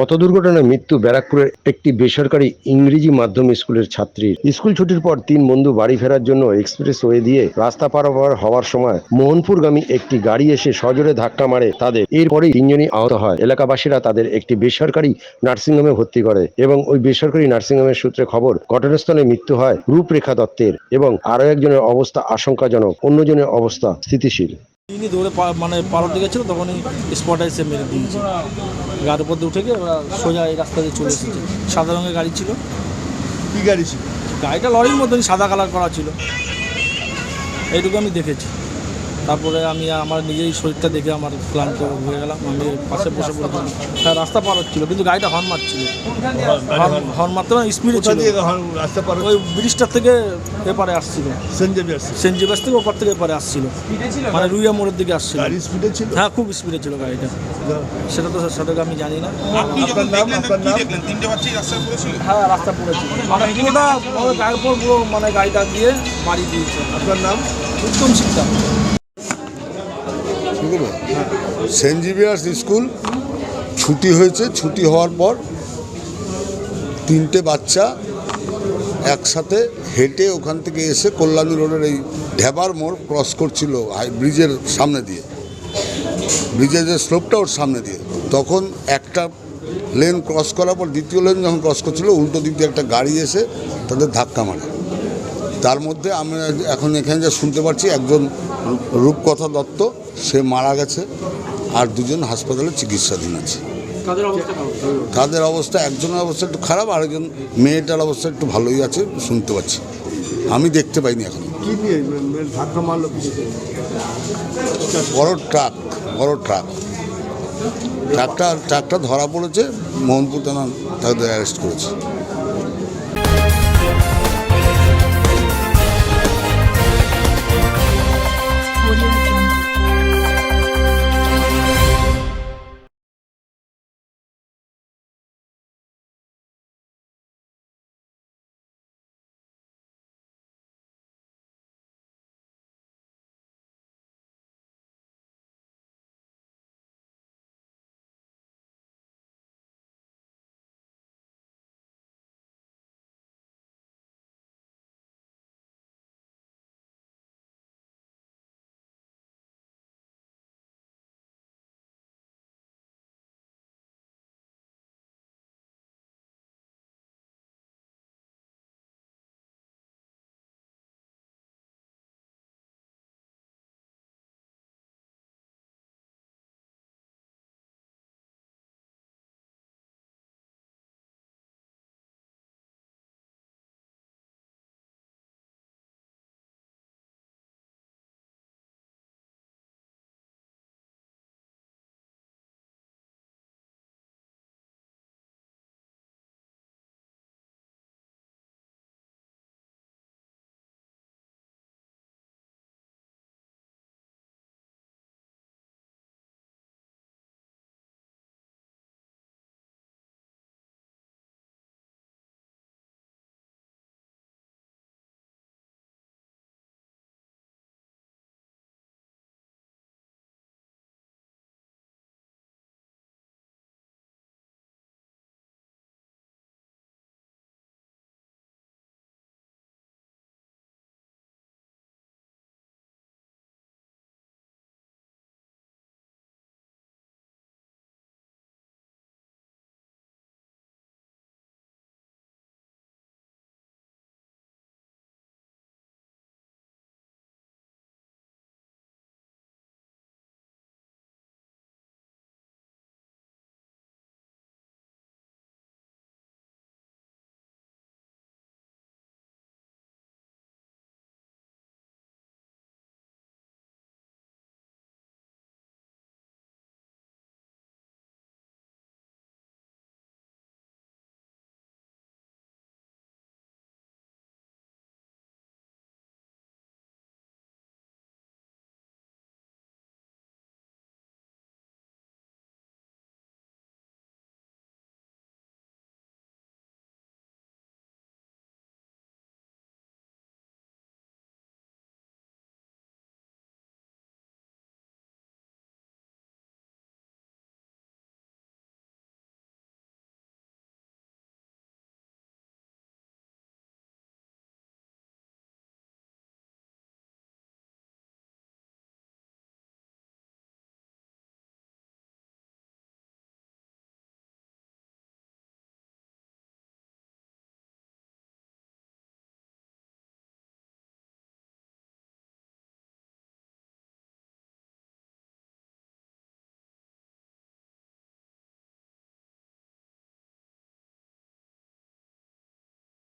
পথ দুর্ঘটনায় মৃত্যু ব্যারাকপুরের একটি বেসরকারি ইংরেজি মাধ্যম স্কুলের ছাত্রীর। স্কুল ছুটির পর তিন বন্ধু বাড়ি ফেরার জন্য এক্সপ্রেস ওয়ে দিয়ে রাস্তা পারাপার হওয়ার সময় মোহনপুরগামী একটি গাড়ি এসে সজোরে ধাক্কা মারে তাদের। এরপরেই তিনজনই আহত হয়। এলাকাবাসীরা তাদের একটি বেসরকারি নার্সিংহোমে ভর্তি করে এবং ওই বেসরকারি নার্সিংহোমের সূত্রে খবর, ঘটনাস্থলে মৃত্যু হয় রূপরেখা দত্তের এবং আরও একজনের অবস্থা আশঙ্কাজনক, অন্যজনের অবস্থা স্থিতিশীল। তিনি দৌড়ে মানে পালাতে গেছিল, তখনই স্পটে এসে মেরে দিয়েছে। গাড়ির উপর দিয়ে উঠে গিয়ে ওরা সোজা এই রাস্তা দিয়ে চলে এসেছে। সাদা রঙের গাড়ি ছিল। কি গাড়ি ছিল? গাড়িটা লরির মতনই সাদা কালার করা ছিল। এইটুকু আমি দেখেছি। তারপরে আমি আমার নিজেই শরীরটা দেখে আমার ক্লান্ত হয়ে গেলাম আমি পাশে বসে পড়েছিলাম। হ্যাঁ রাস্তা পার হচ্ছিল কিন্তু গাড়িটা হর্ন মারছিল। হর্ন- মারতে মানে স্পিডে ছিল। রাস্তা পার ওই ব্রিজটার থেকে এপারে আসছিল। সেন্ট জেভিয়ার্স সেন্ট জেভিয়ার্স থেকে ওপার থেকে এপারে আসছিল। মানে রুইয়া মোড়ের দিকে আসছিল। গাড়ি স্পিডে ছিল? হ্যাঁ খুব স্পিডে ছিল গাড়িটা। সেটা তো সেটাকে আমি জানি না। হ্যাঁ রাস্তা পড়েছিল। মানে পুরোটা গাড়ির উপর পুরো মানে গাড়িটা দিয়ে বাড়ি দিয়েছে। আপনার নাম? উত্তম শিক্ষা শুনতে সেন্ট জেভিয়ার্স স্কুল ছুটি হয়েছে, ছুটি হওয়ার পর তিনটে বাচ্চা একসাথে হেঁটে ওখান থেকে এসে কল্যাণী রোডের এই ঢেবার মোড় ক্রস করছিল হাই, ব্রিজের সামনে দিয়ে। ব্রিজের যে স্লোপটা ওর সামনে দিয়ে। তখন একটা লেন ক্রস করার পর দ্বিতীয় লেন যখন ক্রস করছিল, উল্টো দিক দিয়ে একটা গাড়ি এসে তাদের ধাক্কা মারে। তার মধ্যে আমরা এখন এখানে যা শুনতে পাচ্ছি একজন রূপকথা দত্ত সে মারা গেছে আর দুজন হাসপাতালে চিকিৎসাধীন আছে। তাদের অবস্থা একজনের অবস্থা একটু খারাপ আরেকজন মেয়েটার অবস্থা একটু ভালোই আছে শুনতে পাচ্ছি। আমি দেখতে পাইনি এখন। বড় ট্রাক বড় ট্রাক। ট্রাকটা ট্রাকটা ধরা পড়েছে মোহনপুর থানা তাদের অ্যারেস্ট করেছে।